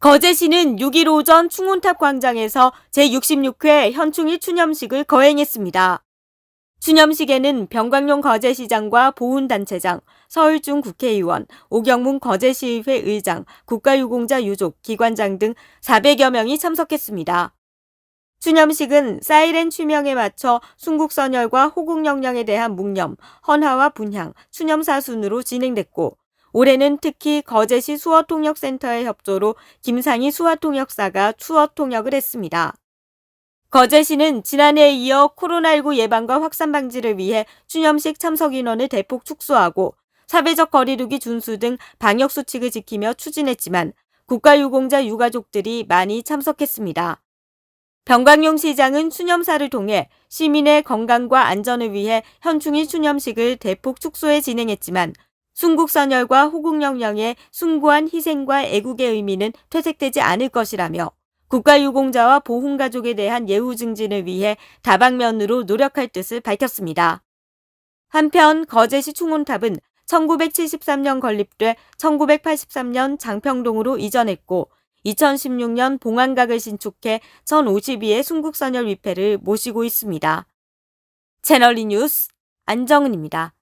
거제 시는 6일 오전 충운탑 광장에서 제66회 현충일 추념식을 거행했습니다. 추념식에는 병광용 거제시장과 보훈단체장, 서울중 국회의원, 오경문 거제시의회 의장, 국가유공자 유족, 기관장 등 400여 명이 참석했습니다. 추념식은 사이렌 취명에 맞춰 순국선열과 호국영령에 대한 묵념, 헌화와 분향, 추념사 순으로 진행됐고 올해는 특히 거제시 수어통역센터의 협조로 김상희 수어통역사가 추어통역을 했습니다. 거제시는 지난해에 이어 코로나19 예방과 확산 방지를 위해 추념식 참석 인원을 대폭 축소하고 사회적 거리두기 준수 등 방역 수칙을 지키며 추진했지만 국가유공자 유가족들이 많이 참석했습니다. 병광용 시장은 추념사를 통해 시민의 건강과 안전을 위해 현충일 추념식을 대폭 축소해 진행했지만 순국선열과 호국영령의 숭고한 희생과 애국의 의미는 퇴색되지 않을 것이라며 국가유공자와 보훈가족에 대한 예우 증진을 위해 다방면으로 노력할 뜻을 밝혔습니다. 한편 거제시 충운탑은 1973년 건립돼 1983년 장평동으로 이전했고 2016년 봉안각을 신축해 1052의 순국선열 위패를 모시고 있습니다. 채널리 뉴스 안정은입니다.